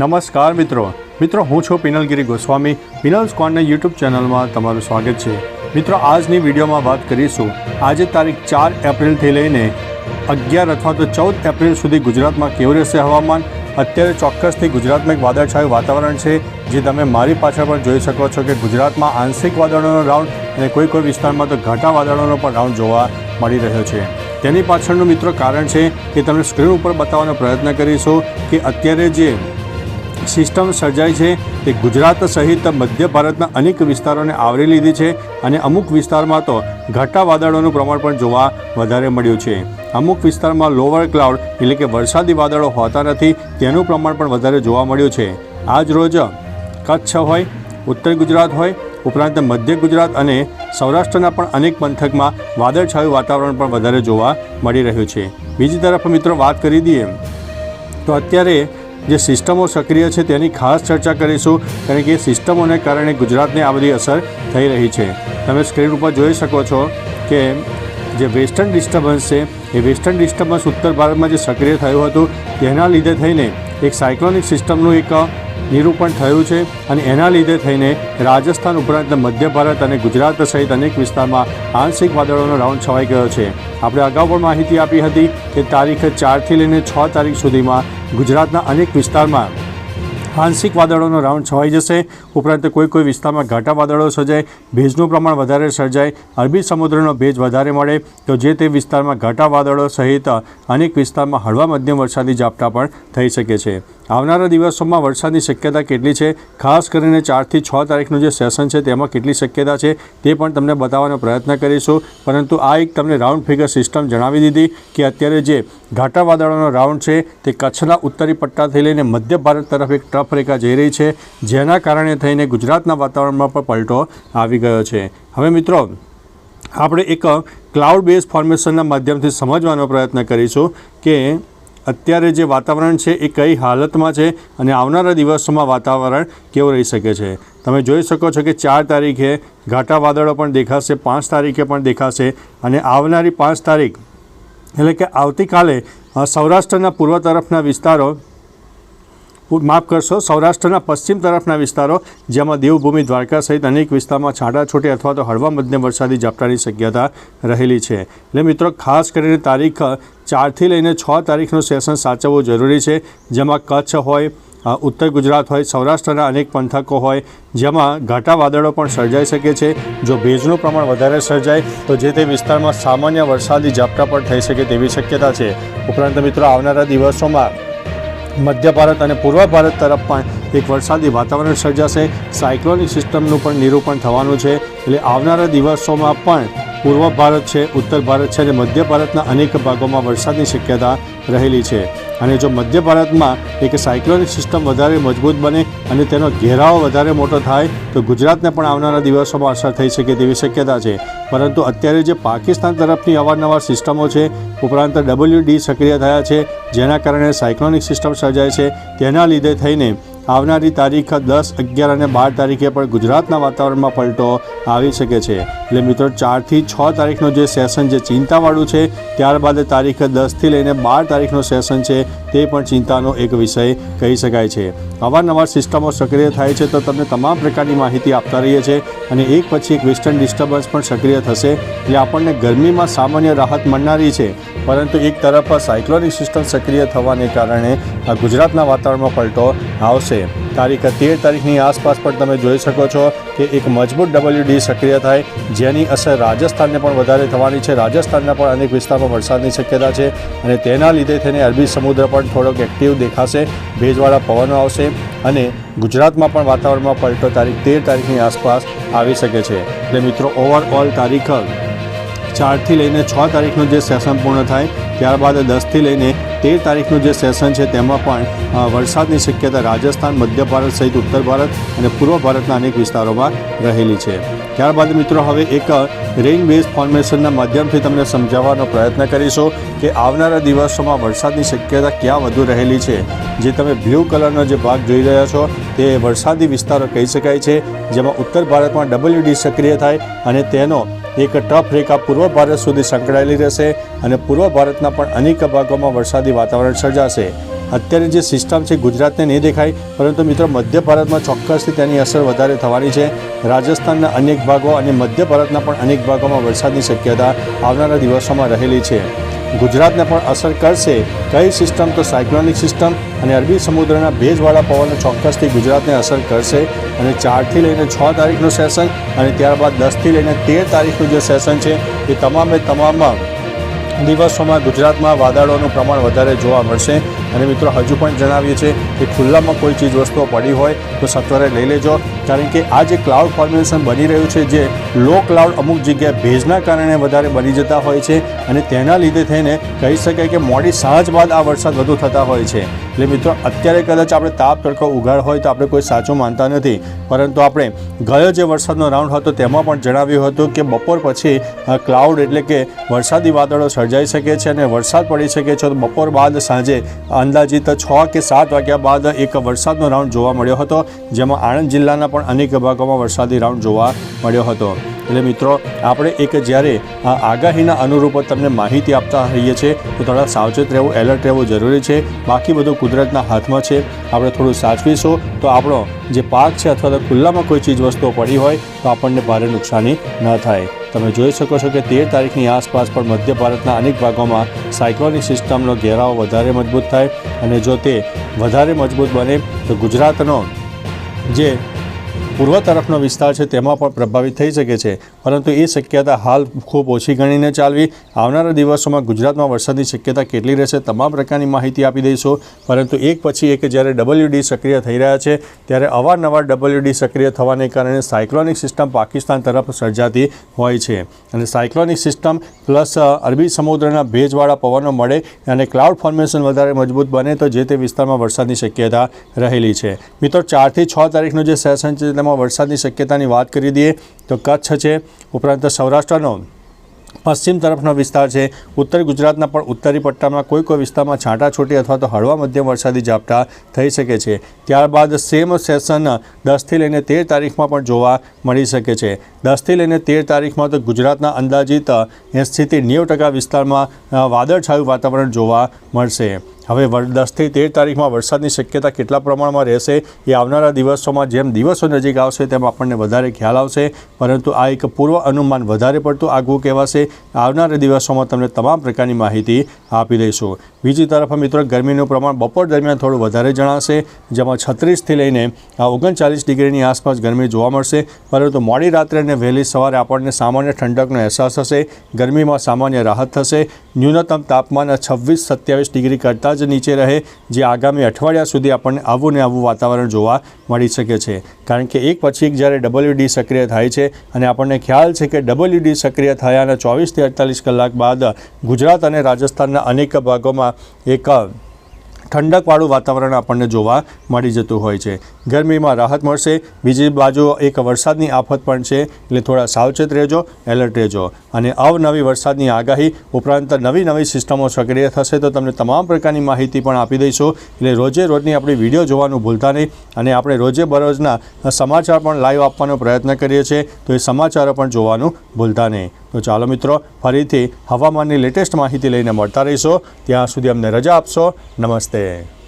નમસ્કાર મિત્રો. મિત્રો, હું છું પિનલગીરી ગોસ્વામી. પિનલ્સ કોર્નર યુટ્યુબ ચેનલમાં તમારું સ્વાગત છે. મિત્રો, આજની વિડીયોમાં વાત કરીશું. આજે તારીખ ચાર એપ્રિલથી લઈને અગિયાર અથવા તો ચૌદ એપ્રિલ સુધી ગુજરાતમાં કેવું રહેશે હવામાન? અત્યારે ચોક્કસથી ગુજરાતમાં એક વાદળછાયું વાતાવરણ છે, જે તમે મારી પાછળ પણ જોઈ શકો છો કે ગુજરાતમાં આંશિક વાદળોનો રાઉન્ડ અને કોઈ કોઈ વિસ્તારમાં તો ઘાટા વાદળોનો પણ રાઉન્ડ જોવા મળી રહ્યો છે. તેની પાછળનું મિત્રો કારણ છે કે તમને સ્ક્રીન ઉપર બતાવવાનો પ્રયત્ન કરીશું કે અત્યારે જે સિસ્ટમ સર્જાઈ છે તે ગુજરાત સહિત મધ્ય ભારતના અનેક વિસ્તારોને આવરી લીધી છે અને અમુક વિસ્તારમાં તો ઘાટા વાદળોનું પ્રમાણ પણ જોવા વધારે મળ્યું છે. અમુક વિસ્તારમાં લોવર ક્લાઉડ એટલે કે વરસાદી વાદળો હોતા નથી તેનું પ્રમાણ પણ વધારે જોવા મળ્યું છે. આજ રોજ કચ્છ હોય, ઉત્તર ગુજરાત હોય, ઉપરાંત મધ્ય ગુજરાત અને સૌરાષ્ટ્રના પણ અનેક પંથકમાં વાદળછાયું વાતાવરણ પણ વધારે જોવા મળી રહ્યું છે. બીજી તરફ મિત્રો વાત કરી દઈએ તો અત્યારે જે સિસ્ટમો સક્રિય છે તેની ખાસ ચર્ચા કરીશું, કારણ કે સિસ્ટમોને કારણે ગુજરાતને આ બધી અસર થઈ રહી છે. તમે સ્ક્રીન ઉપર જોઈ શકો છો કે જે વેસ્ટર્ન ડિસ્ટર્બન્સ છે, એ વેસ્ટર્ન ડિસ્ટર્બન્સ ઉત્તર ભારતમાં જે સક્રિય થયું હતું, તેના લીધે થઈને એક સાયક્લોનિક સિસ્ટમનું એક નિરૂપણ થયું છે અને એના લીધે થઈને રાજસ્થાન ઉપરાંત મધ્ય ભારત અને ગુજરાત સહિત અનેક વિસ્તારમાં આંશિક વાદળોનો રાઉન્ડ છવાઈ ગયો છે. આપણે અગાઉ પણ માહિતી આપી હતી કે તારીખ ચારથી લઈને છ તારીખ સુધીમાં ગુજરાતના અનેક વિસ્તારમાં આંશિક વાદળોનો રાઉન્ડ છવાઈ જશે. ઉપરાંત કોઈ કોઈ વિસ્તારમાં ઘાટા વાદળો સર્જાય, ભેજનું પ્રમાણ વધારે સર્જાય, અરબી સમુદ્રનો ભેજ વધારે મળે, તો જે તે વિસ્તારમાં ઘાટા વાદળો સહિત અનેક વિસ્તારમાં હળવા મધ્યમ વરસાદી ઝાપટા પણ થઈ શકે છે. આવનારા દિવસોમાં વરસાદની શક્યતા કેટલી છે? ખાસ કરીને ચારથી છ તારીખનું જે સેશન છે, તેમાં કેટલી શક્યતા છે? તે પણ તમને બતાવવાનો પ્રયત્ન કરીશું. પરંતુ આ એક તમને રાઉન્ડ ફિગર સિસ્ટમ જણાવી દીધી કે અત્યારે જે ઘાટા વાદળોનો રાઉન્ડ છે, તે કચ્છના ઉત્તરી પટ્ટાથી લઈને મધ્ય ભારત તરફ એક ટ્રફ રેખા જઈ રહી છે, જેના કારણે થઈને ગુજરાતના વાતાવરણમાં પણ પલટો આવી ગયો છે. હવે મિત્રો, આપણે એક ક્લાઉડ બેઝ ફોર્મેશનના માધ્યમથી સમજવાનો પ્રયત્ન કરીશું કે અત્યારે જે વાતાવરણ છે એ કઈ હાલતમાં છે અને આવનારા દિવસોમાં વાતાવરણ કેવું રહી શકે છે? તમે જોઈ શકો છો કે ચાર તારીખે ઘાટા વાદળો પણ દેખાશે, પાંચ તારીખે પણ દેખાશે અને આવનારી પાંચ તારીખ એટલે કે આવતીકાલે સૌરાષ્ટ્રના પૂર્વ તરફના વિસ્તારો માફ કરશો, સૌરાષ્ટ્રના પશ્ચિમ તરફના વિસ્તારો, જેમાં દેવભૂમિ દ્વારકા સહિત અનેક વિસ્તારમાં છાંટાછૂટી અથવા તો હળવા મધ્યમ વરસાદી ઝાપટાની શક્યતા રહેલી છે. એટલે મિત્રો, ખાસ કરીને તારીખ ચારથી લઈને છ તારીખનું સેશન સાચવવું જરૂરી છે, જેમાં કચ્છ હોય ઉત્તર ગુજરાત હોય, સૌરાષ્ટ્રના અનેક પંથકો હોય, જેમાં ઘાટા વાદળો પણ સર્જાઈ શકે છે. જો ભેજનું પ્રમાણ વધારે સર્જાય, તો જે તે વિસ્તારમાં સામાન્ય વરસાદી ઝાપટા પણ થઈ શકે તેવી શક્યતા છે. ઉપરાંત મિત્રો, આવનારા દિવસોમાં મધ્ય ભારત અને પૂર્વ ભારત તરફ પણ એક વરસાદી વાતાવરણ સર્જાશે. સાયક્લોનિક સિસ્ટમનું પણ નિરૂપણ થવાનું છે. એટલે આવનારા દિવસોમાં પણ પૂર્વ ભારત છે, ઉત્તર ભારત છે અને મધ્ય ભારતના અનેક ભાગોમાં વરસાદની શક્યતા રહેલી છે. અને જો મધ્ય ભારતમાં એક સાયક્લોનિક સિસ્ટમ વધારે મજબૂત બને અને તેનો ઘેરાવો વધારે મોટો થાય, તો ગુજરાતને પણ આવનારા દિવસોમાં અસર થઈ શકે તેવી શક્યતા છે. પરંતુ અત્યારે જે પાકિસ્તાન તરફની અવારનવાર સિસ્ટમો છે, ઉપરાંત ડબલ્યુ ડી સક્રિય થયા છે, જેના કારણે સાયક્લોનિક સિસ્ટમ સર્જાય છે, તેના લીધે થઈને આવનારી તારીખ દસ, અગિયાર અને બાર તારીખે પણ ગુજરાતના વાતાવરણમાં પલટો આવી શકે છે. એટલે મિત્રો, ચારથી છ તારીખનું જે સેશન જે ચિંતાવાળું છે, ત્યારબાદ તારીખ દસથી લઈને બાર તારીખનું સેશન છે, તે પણ ચિંતાનો એક વિષય કહી શકાય છે. અવારનવાર સિસ્ટમો સક્રિય થાય છે તો તમને તમામ પ્રકારની માહિતી આપતા રહીએ છીએ અને એક પછી એક વેસ્ટર્ન ડિસ્ટર્બન્સ પણ સક્રિય થશે. એટલે આપણને ગરમીમાં સામાન્ય રાહત મળનારી છે. પરંતુ એક તરફ સાયક્લોનિક સિસ્ટમ સક્રિય થવાને કારણે ગુજરાતના વાતાવરણમાં પલટો આવશે. તારીખ તેર તારીખની આસપાસ પણ તમે જોઈ શકો છો કે એક મજબૂત ડબલ્યુ ડી સક્રિય થાય, જેની અસર રાજસ્થાનને પણ વધારે થવાની છે. રાજસ્થાનના પણ અનેક વિસ્તારમાં વરસાદની શક્યતા છે અને તેના લીધે થઈને અરબી સમુદ્ર પણ થોડોક એક્ટિવ દેખાશે. ભેજવાળા પવનો આવશે અને ગુજરાતમાં પણ વાતાવરણમાં પલટો તારીખ તેર તારીખની આસપાસ આવી શકે છે. એટલે મિત્રો ઓવરઓલ તારીખ ચારથી લઈને છ તારીખનું જે સેશન પૂર્ણ થાય, ત્યારબાદ દસથી લઈને તેર તારીખનું જે સેશન છે, તેમાં પણ વરસાદની શક્યતા રાજસ્થાન, મધ્ય ભારત સહિત ઉત્તર ભારત અને પૂર્વ ભારતના અનેક વિસ્તારોમાં રહેલી છે. ત્યારબાદ મિત્રો, હવે એક રેઇન બેઝ ફોર્મેશનના માધ્યમથી તમને સમજાવવાનો પ્રયત્ન કરીશું કે આવનારા દિવસોમાં વરસાદની શક્યતા ક્યાં વધુ રહેલી છે. જે તમે બ્લુ કલરનો જે ભાગ જોઈ રહ્યા છો, તે વરસાદી વિસ્તારો કહી શકાય છે, જેમાં ઉત્તર ભારતમાં ડબલ્યુડી સક્રિય થાય અને તેનો એક ટફ રેખા પૂર્વ ભારત સુધી સંકળાયેલી રહેશે અને પૂર્વ ભારતના પણ અનેક ભાગોમાં વરસાદી વાતાવરણ સર્જાશે. અત્યારે જે સિસ્ટમ છે, ગુજરાતને નહીં દેખાય, પરંતુ મિત્રો મધ્ય ભારતમાં ચોક્કસથી તેની અસર વધારે થવાની છે. રાજસ્થાનના અનેક ભાગો અને મધ્ય ભારતના પણ અનેક ભાગોમાં વરસાદની શક્યતા આવનારા દિવસોમાં રહેલી છે. ગુજરાતને પણ અસર કરશે. કઈ સિસ્ટમ? તો સાયક્લોનિક સિસ્ટમ અને અરબી સમુદ્રના ભેજવાળા પવનો ચોક્કસથી ગુજરાતને અસર કરશે. અને ચારથી લઈને છ તારીખનું સેશન અને ત્યારબાદ દસથી લઈને તેર તારીખનું જે સેશન છે, એ તમામે તમામ દિવસોમાં ગુજરાતમાં વાદળોનું પ્રમાણ વધારે જોવા મળશે. અને મિત્રો હજુ પણ જણાવીએ છીએ કે ખુલ્લામાં કોઈ ચીજ વસ્તુઓ પડી હોય તો સત્વરે લઈ લેજો. કારણ કે આ જે ક્લાઉડ ફોર્મેશન બની રહ્યું છે, જે લો ક્લાઉડ અમુક જગ્યાએ ભેજના કારણે વધારે બની જતા હોય છે અને તેના લીધે થઈને કહી શકાય કે મોડી સાંજ બાદ આ વરસાદ વધુ થતા હોય છે. એટલે મિત્રો, અત્યારે કદાચ આપણે તાપ તડકો ઉઘાડ હોય તો આપણે કોઈ સાચું માનતા નથી. પરંતુ આપણે ગયો જે વરસાદનો રાઉન્ડ હતો તેમાં પણ જણાવ્યું હતું કે બપોર પછી ક્લાઉડ એટલે કે વરસાદી વાદળો સર્જાઈ શકે છે અને વરસાદ પડી શકે છે તો બપોર બાદ સાંજે અંદાજિત છ કે સાત વાગ્યા બાદ એક વરસાદનો રાઉન્ડ જોવા મળ્યો હતો, જેમાં આણંદ જિલ્લાના પણ અનેક ભાગોમાં વરસાદી રાઉન્ડ જોવા મળ્યો હતો. એટલે મિત્રો, આપણે એક જ્યારે આ આગાહીના અનુરૂપ તમને માહિતી આપતા રહીએ છીએ, તો થોડા સાવચેત રહેવું, એલર્ટ રહેવું જરૂરી છે. બાકી બધું કુદરતના હાથમાં છે. આપણે થોડું સાચવીશું. તો આપણો જે પાક છે, અથવા તો ખુલ્લામાં કોઈ ચીજ વસ્તુઓ પડી હોય, તો આપણને ભારે નુકસાની ન થાય. તમે જોઈ શકો છો કે તેર તારીખની આસપાસ પણ મધ્ય ભારતના અનેક ભાગોમાં સાયક્લોનિક સિસ્ટમનો ઘેરાવો વધારે મજબૂત થાય અને જો તે વધારે મજબૂત બને તો ગુજરાતનો જે પૂર્વ તરફનો વિસ્તાર છે, તેમાં પણ પ્રભાવિત થઈ શકે છે. પરંતુ એ શક્યતા હાલ ખૂબ ઓછી ગણીને ચાલવી. આવનારા દિવસોમાં ગુજરાતમાં વરસાદની શક્યતા કેટલી રહેશે, તમામ પ્રકારની માહિતી આપી દઈશું. પરંતુ એક પછી એક જ્યારે ડબલ્યુડી સક્રિય થઈ રહ્યા છે, ત્યારે અવારનવાર ડબલ્યુડી સક્રિય થવાને કારણે સાયક્લોનિક સિસ્ટમ પાકિસ્તાન તરફ સર્જાતી હોય છે. અને સાયક્લોનિક સિસ્ટમ પ્લસ અરબી સમુદ્રના ભેજવાળા પવનો મળે અને ક્લાઉડ ફોર્મેશન વધારે મજબૂત બને તો જે તે વિસ્તારમાં વરસાદની શક્યતા રહેલી છે. મિત્રો, ચારથી છ તારીખનું જે સેશન છે, તેમાં વરસાદની શક્યતાની વાત કરી દઈએ તો કચ્છ છે, ઉપરાંત સૌરાષ્ટ્રનો પશ્ચિમ તરફનો વિસ્તાર છે, ઉત્તર ગુજરાતના પણ ઉત્તરી પટ્ટામાં કોઈ કોઈ વિસ્તારમાં છાંટાછૂટી અથવા તો હળવા મધ્યમ વરસાદી ઝાપટા થઈ શકે છે. ત્યારબાદ સેમ સેશન દસથી લઈને તેર તારીખમાં પણ જોવા મળી શકે છે. દસથી લઈને તેર તારીખમાં તો ગુજરાતના અંદાજિત એંસીથી નેવું ટકા વિસ્તારમાં વાદળછાયું વાતાવરણ જોવા મળશે. હવે દસથી તેર તારીખમાં વરસાદની શક્યતા કેટલા પ્રમાણમાં રહેશે એ આવનારા દિવસોમાં જેમ દિવસો નજીક આવશે તેમ આપણને વધારે ખ્યાલ આવશે. પરંતુ આ એક પૂર્વ અનુમાન વધારે પડતું આગવું કહેવાશે. આવનારા દિવસોમાં તમને તમામ પ્રકારની માહિતી આપી દઈશું. બીજી તરફ મિત્રો, ગરમીનું પ્રમાણ બપોર દરમિયાન થોડું વધારે જણાશે, જેમાં છત્રીસથી લઈને ઓગણચાલીસ ડિગ્રીની આસપાસ ગરમી જોવા મળશે. પરંતુ મોડી રાત્રે અને વહેલી સવારે આપણને સામાન્ય ઠંડકનો અહેસાસ થશે. ગરમીમાં સામાન્ય રાહત થશે. ન્યૂનતમ તાપમાન છવ્વીસ સત્યાવીસ ડિગ્રી કરતાં જ નીચે રહે, જે આગામી અઠવાડિયા સુધી આપણને આવું ને આવું વાતાવરણ જોવા મળી શકે છે. કારણ કે એક પછી એક જ્યારે ડબલ્યુડી સક્રિય થાય છે અને આપણને ખ્યાલ છે કે ડબલ્યુડી સક્રિય થયાના ચોવીસથી અડતાલીસ કલાક બાદ ગુજરાત અને રાજસ્થાનના અનેક ભાગોમાં એક ઠંડકવાળું વાતાવરણ આપણને જોવા મળી જતું હોય છે. ગરમીમાં રાહત મળશે, બીજી બાજુ એક વરસાદની આફત પણ છે, એટલે થોડા સાવચેત રહેજો, એલર્ટ રહેજો. અને અવનવી વરસાદની આગાહી ઉપરાંત નવી નવી સિસ્ટમો સક્રિય થશે તો તમને તમામ પ્રકારની માહિતી પણ આપી દઈશું. એટલે રોજે રોજની આપણી વીડિયો જોવાનું ભૂલતા નહીં અને આપણે રોજે બરોજના સમાચાર પણ લાઈવ આપવાનો પ્રયત્ન કરીએ છીએ તો એ સમાચારો પણ જોવાનું ભૂલતા નહીં. તો ચાલો મિત્રો, ફરીથી હવામાનની લેટેસ્ટ માહિતી લઈને મળતા રહીશો. ત્યાં સુધી અમને રજા આપશો. નમસ્તે.